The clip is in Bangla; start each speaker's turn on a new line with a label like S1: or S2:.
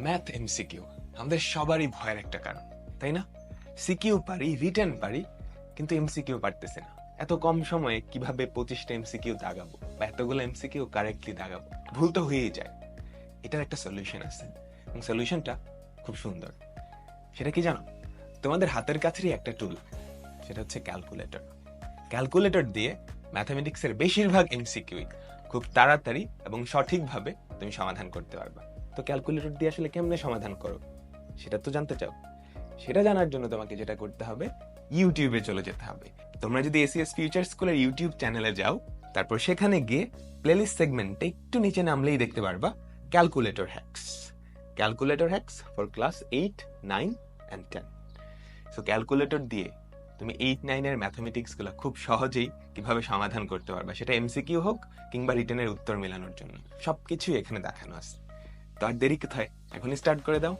S1: Math MCQ. আমাদের সবারই ভয়ের একটা কারণ, তাই না? সিকিউ পারি রিটার্ন পারি, কিন্তু এমসিকিউ পারতেছে না। এত কম সময়ে কীভাবে পঁচিশটা এমসিকিউ দাগাবো বা এতগুলো এমসিকিউ কারেক্টলি দাগাবো? ভুল তো হয়েই যায়। এটার একটা সলিউশন আছে। এবং সলিউশনটা খুব সুন্দর। সেটা কি জানো? তোমাদের হাতের কাছেরই একটা টুল সেটা হচ্ছে ক্যালকুলেটর ক্যালকুলেটর দিয়ে ম্যাথামেটিক্সের বেশিরভাগ এমসিকিউ খুব তাড়াতাড়ি এবং সঠিকভাবে তুমি সমাধান করতে পারবা। তো ক্যালকুলেটর দিয়ে আসলে কেমনে সমাধান করো? সেটা তো জানতে চাও। সেটা জানার জন্য তোমাকে যেটা করতে হবে ইউটিউবে চলে যেতে হবে। তোমরা যদি এসিএস ফিউচার স্কুলের ইউটিউব চ্যানেলে যাও, তারপর সেখানে গিয়ে প্লেলিস্ট সেগমেন্টে একটু নিচে নামলেই দেখতে পারবা calculator hacks calculator hacks for class eight nine and ten so calculator দিয়ে তুমি এইট নাইনের ম্যাথমেটিক্সগুলো খুব সহজেই কীভাবে সমাধান করতে পারবা, সেটা এমসিকিউ হোক কিংবা রিটার্নের উত্তর মেলানোর জন্য। সবকিছুই এখানে দেখানো আছে। তো আর দেরি কোথায়? এখনই স্টার্ট করে দাও।